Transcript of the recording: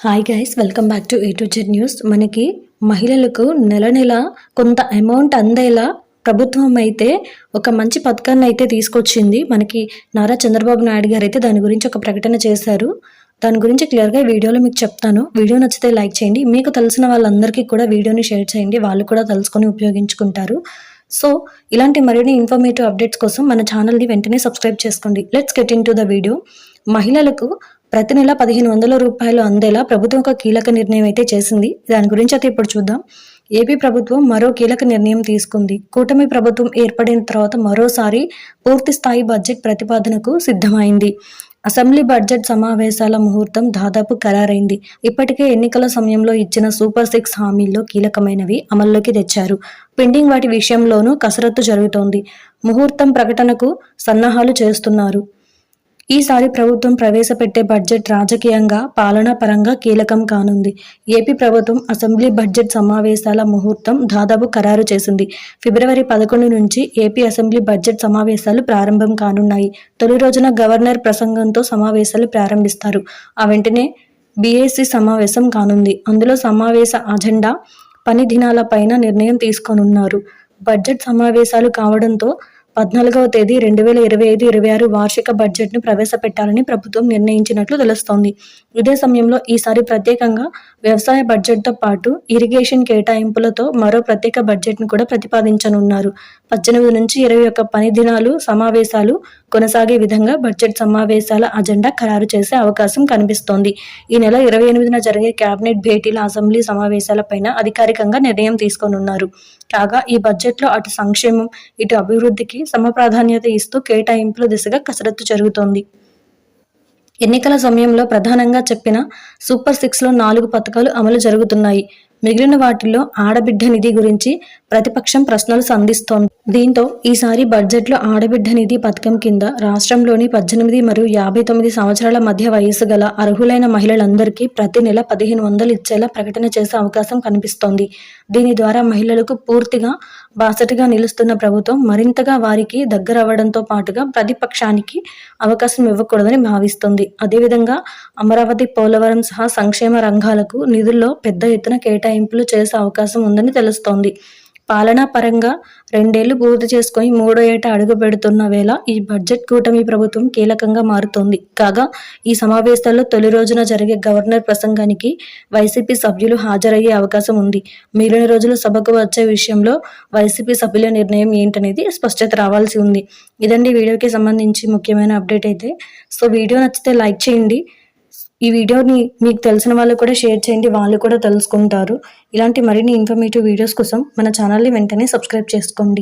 Hi guys welcome back to A to Z news మనకి మహిళలకు నెల నెల కొంత అమౌంట్ అందేలా ప్రభుత్వం అయితే ఒక మంచి పథకాన్ని అయితే తీసుకొచ్చింది. మనకి నారా చంద్రబాబు నాయుడు గారు అయితే దాని గురించి ఒక ప్రకటన చేశారు. దాని గురించి క్లియర్గా వీడియోలో మీకు చెప్తాను. వీడియో నచ్చితే లైక్ చేయండి. మీకు తెలిసిన వాళ్ళందరికీ కూడా వీడియోని షేర్ చేయండి. వాళ్ళు కూడా తెలుసుకొని ఉపయోగించుకుంటారు. సో ఇలాంటి మరిన్ని ఇన్ఫర్మేటివ్ అప్డేట్స్ కోసం మన ఛానల్ని వెంటనే సబ్స్క్రైబ్ చేసుకోండి. Let's get into the video మహిళలకు ప్రతి నెల పదిహేను వందల రూపాయలు అందేలా ప్రభుత్వం ఒక కీలక నిర్ణయం అయితే చేసింది. దాని గురించి అయితే ఇప్పుడు చూద్దాం. ఏపీ ప్రభుత్వం మరో కీలక నిర్ణయం తీసుకుంది. కూటమి ప్రభుత్వం ఏర్పడిన తర్వాత మరోసారి పూర్తి స్థాయి బడ్జెట్ ప్రతిపాదనకు సిద్ధమైంది. అసెంబ్లీ బడ్జెట్ సమావేశాల ముహూర్తం దాదాపు ఖరారైంది. ఇప్పటికే ఎన్నికల సమయంలో ఇచ్చిన సూపర్ సిక్స్ హామీల్లో కీలకమైనవి అమల్లోకి తెచ్చారు. పెండింగ్ వాటి విషయంలోనూ కసరత్తు జరుగుతోంది. ముహూర్తం ప్రకటనకు సన్నాహాలు చేస్తున్నారు. ఈసారి ప్రభుత్వం ప్రవేశపెట్టే బడ్జెట్ రాజకీయంగా పాలనా పరంగా కీలకం కానుంది. ఏపీ ప్రభుత్వం అసెంబ్లీ బడ్జెట్ సమావేశాల ముహూర్తం దాదాపు ఖరారు చేసింది. ఫిబ్రవరి పదకొండు నుంచి ఏపీ అసెంబ్లీ బడ్జెట్ సమావేశాలు ప్రారంభం కానున్నాయి. తొలి రోజున గవర్నర్ ప్రసంగంతో సమావేశాలు ప్రారంభిస్తారు. ఆ వెంటనే బీఏసీ సమావేశం కానుంది. అందులో సమావేశ అజెండా పని దినాలపైన నిర్ణయం తీసుకోనున్నారు. బడ్జెట్ సమావేశాలు కావడంతో పద్నాలుగవ తేదీ రెండు వేల ఇరవై ఐదు ఇరవై ఆరు వార్షిక బడ్జెట్ను ప్రవేశపెట్టాలని ప్రభుత్వం నిర్ణయించినట్లు తెలుస్తోంది. ఇదే సమయంలో ఈసారి ప్రత్యేకంగా వ్యవసాయ బడ్జెట్తో పాటు ఇరిగేషన్ కేటాయింపులతో మరో ప్రత్యేక బడ్జెట్ను కూడా ప్రతిపాదించనున్నారు. పద్దెనిమిది నుంచి ఇరవై ఒక్క పని దినాలు సమావేశాలు కొనసాగే విధంగా బడ్జెట్ సమావేశాల అజెండా ఖరారు చేసే అవకాశం కనిపిస్తోంది. ఈ నెల ఇరవై ఎనిమిదిన జరిగే కేబినెట్ భేటీల అసెంబ్లీ సమావేశాలపైన అధికారికంగా నిర్ణయం తీసుకోనున్నారు. కాగా ఈ బడ్జెట్లో అటు సంక్షేమం ఇటు అభివృద్ధికి సమప్రాధాన్యత ఇస్తూ కేటాయింపుల దిశగా కసరత్తు జరుగుతోంది. ఎన్నికల సమయంలో ప్రధానంగా చెప్పిన సూపర్ సిక్స్లో నాలుగు పథకాలు అమలు జరుగుతున్నాయి. మిగిలిన వాటిల్లో ఆడబిడ్డ నిధి గురించి ప్రతిపక్షం ప్రశ్నలు సంధిస్తోంది. దీంతో ఈసారి బడ్జెట్లో ఆడబిడ్డ నిధి పథకం కింద రాష్ట్రంలోని పద్దెనిమిది మరియు యాభై తొమ్మిది సంవత్సరాల మధ్య వయసు గల అర్హులైన మహిళలందరికీ ప్రతి నెల పదిహేను వందలు ఇచ్చేలా ప్రకటన చేసే అవకాశం కనిపిస్తోంది. దీని ద్వారా మహిళలకు పూర్తిగా బాసటగా నిలుస్తున్న ప్రభుత్వం మరింతగా వారికి దగ్గరవ్వడంతో పాటుగా ప్రతిపక్షానికి అవకాశం ఇవ్వకూడదని భావిస్తోంది. అదేవిధంగా అమరావతి పోలవరం సహా సంక్షేమ రంగాలకు నిధుల్లో పెద్ద ఎత్తున కేటాయింపులు చేసే అవకాశం ఉందని తెలుస్తోంది. పాలనా పరంగా రెండేళ్ళు పూర్తి చేసుకుని మూడో ఏట అడుగు పెడుతున్న వేళ ఈ బడ్జెట్ కూటమి ప్రభుత్వం కీలకంగా మారుతోంది. కాగా ఈ సమావేశాల్లో తొలి రోజున జరిగే గవర్నర్ ప్రసంగానికి వైసీపీ సభ్యులు హాజరయ్యే అవకాశం ఉంది. మిగిలిన రోజులు సభకు వచ్చే విషయంలో వైసీపీ సభ్యుల నిర్ణయం ఏంటనేది స్పష్టత రావాల్సి ఉంది. ఇదండి వీడియోకి సంబంధించి ముఖ్యమైన అప్డేట్ అయితే. సో వీడియో నచ్చితే లైక్ చేయండి. ఈ వీడియోని మీకు తెలిసిన వాళ్ళు కూడా షేర్ చేయండి వాళ్ళు కూడా తెలుసుకుంటారు. ఇలాంటి మరిన్ని ఇన్ఫర్మేటివ్ వీడియోస్ కోసం మన ఛానల్ని వెంటనే సబ్స్క్రైబ్ చేసుకోండి.